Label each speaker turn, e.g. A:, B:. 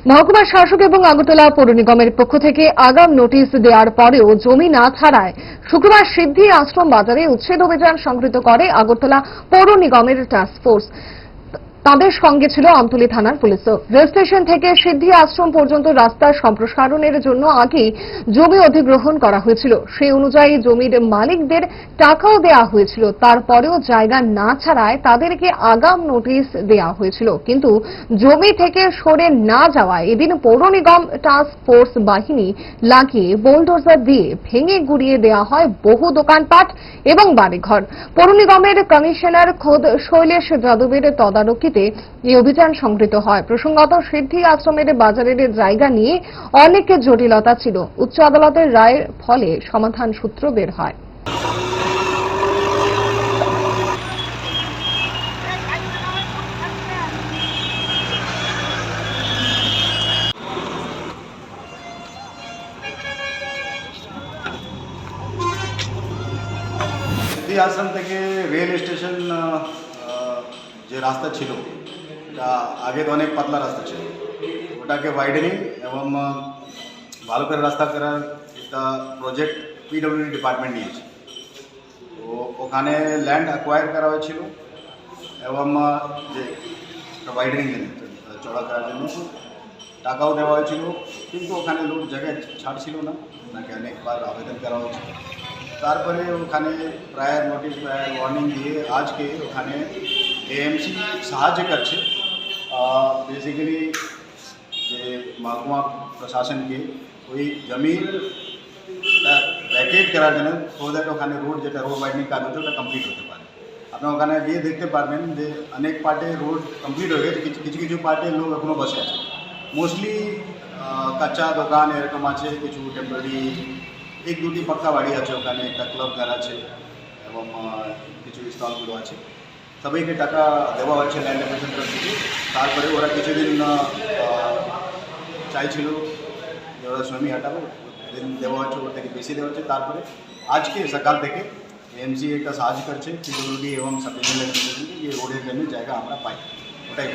A: মহকুমার শাসক এবং আগরতলা পৌর নিগমের পক্ষ থেকে আগাম নোটিশ দেওয়ার পরেও জমি না ছাড়ায় শুক্রবার সিদ্ধি আশ্রম বাজারে উচ্ছেদ অভিযান সংগৃহীত করে আগরতলা পৌর নিগমের টাস্ক ফোর্স তাদের সঙ্গে ছিল আমতলী থানার পুলিশও রেল স্টেশন থেকে সিদ্ধি আশ্রম পর্যন্ত রাস্তার সম্প্রসারণের জন্য আগেই জমি অধিগ্রহণ করা হয়েছিল। সেই অনুযায়ী জমির মালিকদের টাকাও দেওয়া হয়েছিল। তারপরেও জায়গা না ছাড়ায় তাদেরকে আগাম নোটিশ দেওয়া হয়েছিল। কিন্তু জমি থেকে সরে না যাওয়ায় এদিন পৌর নিগম টাস্ক ফোর্স বাহিনী লাগিয়ে বোলডোজার দিয়ে ভেঙে গুড়িয়ে দেওয়া হয় বহু দোকানপাট এবং বাড়িঘর। পৌর নিগমের কমিশনার খোদ শৈলেশ যাদবের তদারকিতে এই অভিযান সংগৃহীত হয়। প্রসঙ্গত সিদ্ধি আশ্রমের বাজারের জায়গা নিয়ে অনেক জটিলতা ছিল। উচ্চ আদালতের রায়ের ফলে সমাধান সূত্র বের হয়।
B: আশ্রম থেকে রেল স্টেশন রাস্তা ছিল এটা আগে তো অনেক পাতলা রাস্তা ছিল। ওটাকে ওয়াইডেনিং এবং ভালো করে রাস্তা করার একটা প্রজেক্ট পিডব্লিউডি ডিপার্টমেন্ট নিয়েছে। তো ওখানে ল্যান্ড অ্যাকোয়ার করা হয়েছিল এবং যে ওয়াইডেনিং চড়া করার জন্য টাকাও দেওয়া হয়েছিল। কিন্তু ওখানে লোক জায়গায় ছাড়ছিল না, ওনাকে অনেকবার আবেদন করা হয়েছিল। তারপরে ওখানে প্রায়ার নোটিশ প্রায়ার ওয়ার্নিং দিয়ে আজকে ওখানে এএমসি সাহায্য করছে বেসিক্যালি যে মহকুমা প্রশাসনকে ওই জমির ভ্যাকেট করার জন্য সো দ্যাট ওখানে রোড যেটা রোড ওয়াইডিং কাজ হচ্ছে ওটা কমপ্লিট হতে পারে আপনি ওখানে গিয়ে দেখতে পারবেন যে অনেক পার্টে রোড কমপ্লিট হয়ে গেছে কিছু কিছু কিছু পার্টে লোক এখনও বসে আছে মোস্টলি কাঁচা দোকান এরকম আছে কিছু টেম্পোরারি এক দুটি পাক্কা বাড়ি আছে ওখানে একটা ক্লাব ঘর আছে এবং আহ, কিছু স্টলগুলো আছে সবাইকে টাকা দেওয়া হয়েছে ল্যান্ড অ্যাকুইজিশন থেকে। তারপরে ওরা কিছুদিন চাইছিল যে ওরা জমি হাঁটাবো দিন দেওয়া হচ্ছে ওর থেকে বেশি দেওয়া হচ্ছে তারপরে আজকে, সকাল থেকে এমসি একটা সাহায্য করছে পিডব্লিউডি এবং সাব যে রোডের জন্য জায়গা আমরা পাই। ওটাই